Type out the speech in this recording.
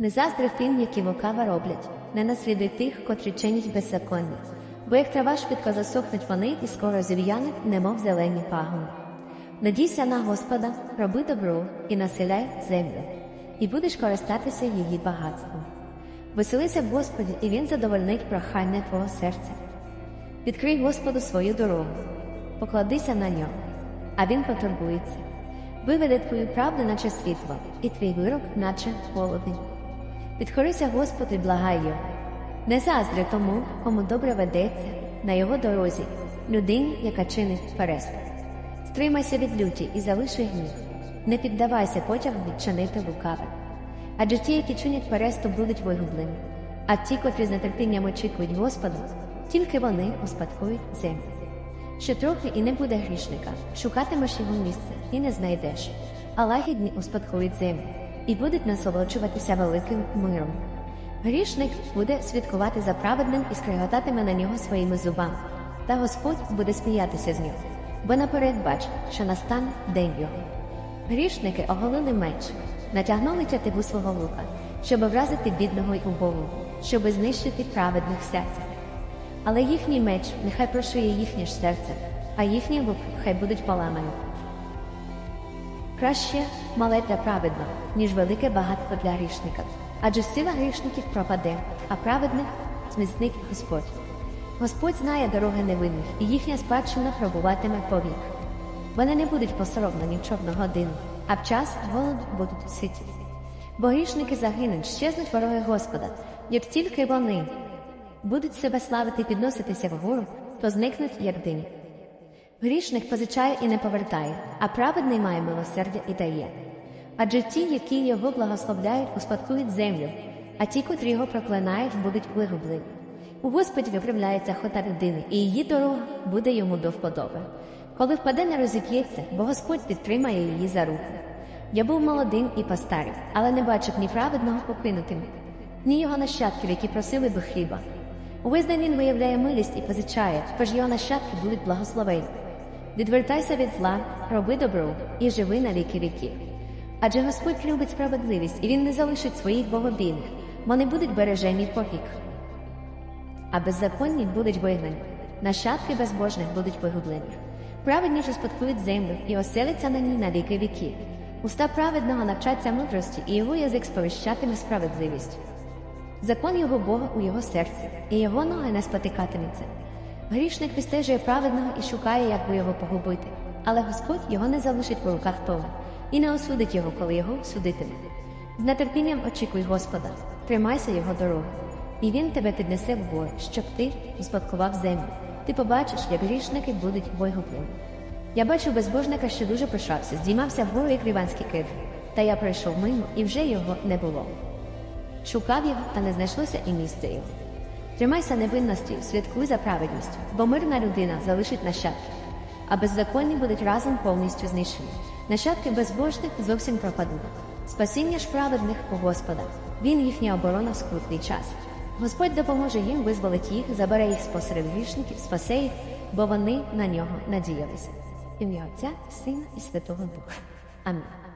Не заздри тим, які лукаво роблять, не наслідуй тих, котрі чинять беззаконня. Бо як трава швидко засохнуть вони і скоро зів'януть, немов зелені пагони. Надійся на Господа, роби добро і населяй землю, і будеш користатися її багатством. Веселися в Господі, і Він задовольнить прохання твого серця. Відкрий Господу свою дорогу, покладися на нього, а Він потурбується. Виведе твою правду, наче світло, і твій вирок, наче полудень. І благай його. Не заздри тому, кому добре ведеться на його дорозі, людині, яка чинить переступ. Стримайся від люті і залиши гнів. Не піддавайся потягу відчинити лукаве. Адже ті, які чинять переступ, будуть вигублені, а ті, котрі з нетерпінням очікують Господа, тільки вони успадкують землю. Ще трохи і не буде грішника, шукатимеш його місце і не знайдеш, а лагідні успадкують землю і будуть насолоджуватися великим миром. Грішник буде свідкувати за праведним і скриготатиме на нього своїми зубами, та Господь буде сміятися з нього, бо наперед бачить, що настане день його. Грішники оголили меч, натягнули тятиву свого лука, щоб вразити бідного й убогого, щоб знищити праведних серця. Але їхній меч нехай прошує їхнє ж серце, а їхній лук хай будуть поламані. Краще мале для праведного, ніж велике багатство для грішника. Адже сила грішників пропаде, а праведних зміцнить Господь. Господь знає дороги невинних, і їхня спадщина пробуватиме повік. Вони не будуть посоромлені в чорну годину, а в час голоду будуть ситі. Бо грішники загинуть, щезнуть вороги Господа, як тільки вони будуть себе славити і підноситися вгору, то зникнуть як дим. Грішник позичає і не повертає, а праведний має милосердя і дає. Адже ті, які його благословляють, успадкують землю, а ті, котрі його проклинають, будуть вигублені. У Господі виправляється хода людини, і її дорога буде йому до вподоби. Коли впаде, не розіп'ється, бо Господь підтримає її за руку. Я був молодим і постарів, але не бачив ні праведного покинутим, ні його нащадків, які просили би хліба. Увесь день він виявляє милість і позичає, тож його нащадки будуть благословені. Відвертайся від зла, роби добро і живи на віки віків. Адже Господь любить справедливість, і Він не залишить своїх богобійних, вони будуть бережені повік. А беззаконні будуть вигнані, нащадки безбожних будуть вигублені. Праведні ж успадкують землю і оселяться на ній на віки віків. Уста праведного навчаться мудрості, і його язик сповіщатиме справедливість. Закон його Бога у його серці, і його ноги не спотикатиметься. Грішник відстежує праведного і шукає, як би його погубити, але Господь його не залишить в руках того і не осудить його, коли його судитиме. З нетерпінням очікуй Господа, тримайся його дороги, і він тебе піднесе вгору, щоб ти успадкував землю. Ти побачиш, як грішники будуть вигублені. Я бачив безбожника, що дуже пишався, здіймався вгору, як ріванський кир, та я пройшов мимо, і вже його не було. Шукав його, та не знайшлося і місця його. Тримайся невинності, святкуй за праведністю, бо мирна людина залишить нащадки, а беззаконні будуть разом повністю знищені. Нащадки безбожних зовсім пропадуть. Спасіння ж праведних у Господа, Він їхня оборона в скрутний час. Господь допоможе їм, визволить їх, забере їх спосеред грішників, спасе їх, бо вони на нього надіялися. Ім'я Отця, Сина і Святого Духа. Амінь.